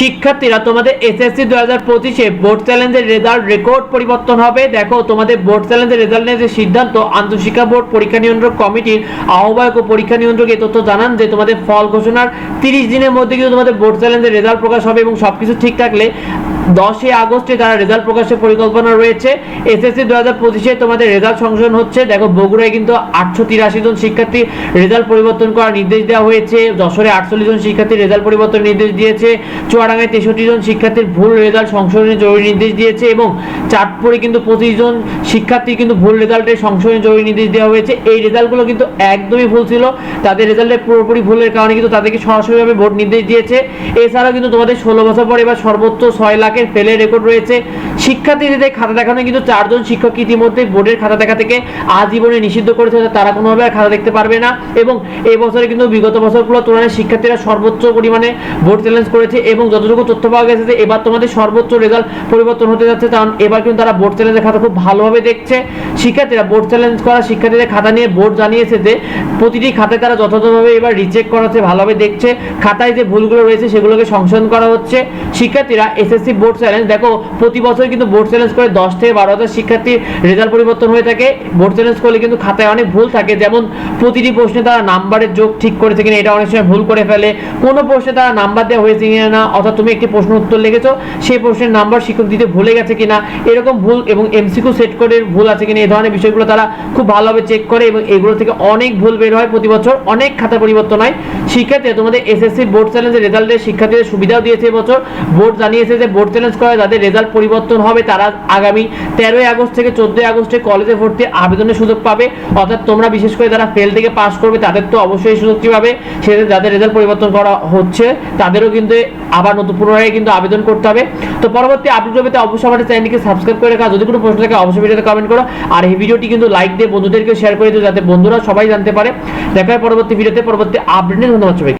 শিক্ষার্থীরা, তোমাদের এসএসসি দু হাজার পঁচিশে বোর্ড চ্যালেঞ্জের রেজাল্ট রেকর্ড পরিবর্তন হবে। দেখো, তোমাদের বোর্ড চ্যালেঞ্জের রেজাল্ট নিয়ে যে সিদ্ধান্ত, আন্তঃশিক্ষা বোর্ড, পরীক্ষা নিয়ন্ত্রক কমিটির আহ্বায়ক ও পরীক্ষা নিয়ন্ত্রক এ তথ্য জানান যে, তোমাদের ফল ঘোষণার তিরিশ দিনের মধ্যে কিন্তু তোমাদের বোর্ড চ্যালেঞ্জের রেজাল্ট প্রকাশ হবে এবং সব কিছু ঠিক থাকলে দশই আগস্টে তারা রেজাল্ট প্রকাশের পরিকল্পনা রয়েছে এসএসসি দু হাজার পঁচিশে তোমাদের রেজাল্ট সংশোধন হচ্ছে। দেখো, বগুড়ায় কিন্তু আটশো তিরাশি জন শিক্ষার্থী রেজাল্ট পরিবর্তন করার নির্দেশ দেওয়া হয়েছে। যশোরে আটচল্লিশ জন শিক্ষার্থী রেজাল্ট পরিবর্তনের নির্দেশ দিয়েছে। চুয়াডাঙ্গায় তেষট্টি জন শিক্ষার্থীর ভুল রেজাল্ট সংশোধনের জরুরি নির্দেশ দিয়েছে এবং চাঁদপুরে কিন্তু পঁচিশ জন শিক্ষার্থী কিন্তু ভুল রেজাল্টের সংশোধনের জরুরি নির্দেশ দেওয়া হয়েছে। এই রেজাল্টগুলো কিন্তু একদমই ভুল ছিল। তাদের রেজাল্টের পুরোপুরি ভুলের কারণে কিন্তু তাদেরকে সরাসরিভাবে ভোট নির্দেশ দিয়েছে। এছাড়াও কিন্তু তোমাদের ষোলো বছর পর এবার সর্বোচ্চ ছয় লাখের ফেলের রেকর্ড রয়েছে। শিক্ষার্থীদের খাতা দেখানো কিন্তু চারজন শিক্ষক ইতিমধ্যে বোর্ডের খাতা দেখা থেকে আজীবনে নিষিদ্ধ করেছে তারা কোনোভাবে আর খাতা দেখতে পারবে না। এবং এই বছরে কিন্তু বিগত বছরগুলো তুলনায় শিক্ষার্থীরা সর্বোচ্চ পরিমাণে বোর্ড চ্যালেঞ্জ করেছে এবং যতটুকু তথ্য পাওয়া গেছে যে এবার তোমাদের সর্বোচ্চ রেজাল্ট পরিবর্তন হতে যাচ্ছে, কারণ এবার কিন্তু তারা বোর্ড চ্যালেঞ্জের খাতা খুব ভালোভাবে দেখছে। শিক্ষার্থীরা বোর্ড চ্যালেঞ্জ করা শিক্ষার্থীদের খাতা নিয়ে বোর্ড জানিয়েছে যে প্রতিটি খাতায় তারা যথাযথভাবে এবার রিচেক করা ভালোভাবে দেখছে। খাতায় যে ভুলগুলো রয়েছে সেগুলোকে সংশোধন করা হচ্ছে। শিক্ষার্থীরা এসএসসি বোর্ড চ্যালেঞ্জ দেখো, প্রতি বছর কিন্তু বোর্ড চ্যালেঞ্জ করে দশ থেকে বারো হাজার শিক্ষার্থীর রেজাল্ট পরিবর্তন হয়ে থাকে। বোর্ড চ্যালেঞ্জ করলে কিন্তু খাতায় অনেক ভুল থাকে। যেমন প্রতিটি প্রশ্নে তারা নাম্বারের যোগ ঠিক করেছে কিনা, এটা অনেক সময় ভুল করে ফেলে। কোনো প্রশ্নে তারা নাম্বার দেওয়া হয়েছে কিনা না অর্থাৎ তুমি একটি প্রশ্ন উত্তর লিখেছো, সেই প্রশ্নের নাম্বার শিক্ষক দিতে ভুলে গেছে কিনা, এরকম ভুল এবং এমসিকিউ সেট করে ভুল আছে কিনা, এই ধরনের বিষয়গুলো তারা খুব ভালোভাবে চেক করে এবং এগুলো থেকে অনেক ভুল বের হয় প্রতি বছর। অনেক খাতা পরিবর্তন হয়। শিক্ষার্থী তোমাদের এসএসসি বোর্ড চ্যালেঞ্জের রেজাল্টের শিক্ষার্থীদের সুবিধাও দিয়েছে এবছর। বোর্ড জানিয়েছে যে বোর্ড চ্যালেঞ্জ করে যাদের রেজাল্ট পরিবর্তন হবে, তারা আগামী তেরোই আগস্ট থেকে চোদ্দই আগস্টে কলেজে ভর্তি আবেদনের সুযোগ পাবে। অর্থাৎ তোমরা বিশেষ করে যারা ফেল থেকে পাস করবে, তাদের তো অবশ্যই সুযোগটি পাবে সেক্ষেত্রে যাদের রেজাল্ট পরিবর্তন করা হচ্ছে, তাদেরও কিন্তু আবার নতুন পুনরায় কিন্তু আবেদন করতে হবে। তো পরবর্তী আপডেট পেতে অবশ্যই আমাদের চ্যানেলটিকে সাবস্ক্রাইব করে রাখা। যদি কোনো প্রশ্ন থাকে, অবশ্যই ভিডিওতে কমেন্ট করো। আর এই ভিডিওটি কিন্তু লাইক দিয়ে বন্ধুদেরকে শেয়ার করে দিও, যাতে বন্ধুরা সবাই জানতে পারে। দেখা হয় পরবর্তী ভিডিওতে পরবর্তী আপডেট নিয়ে। ধন্যবাদ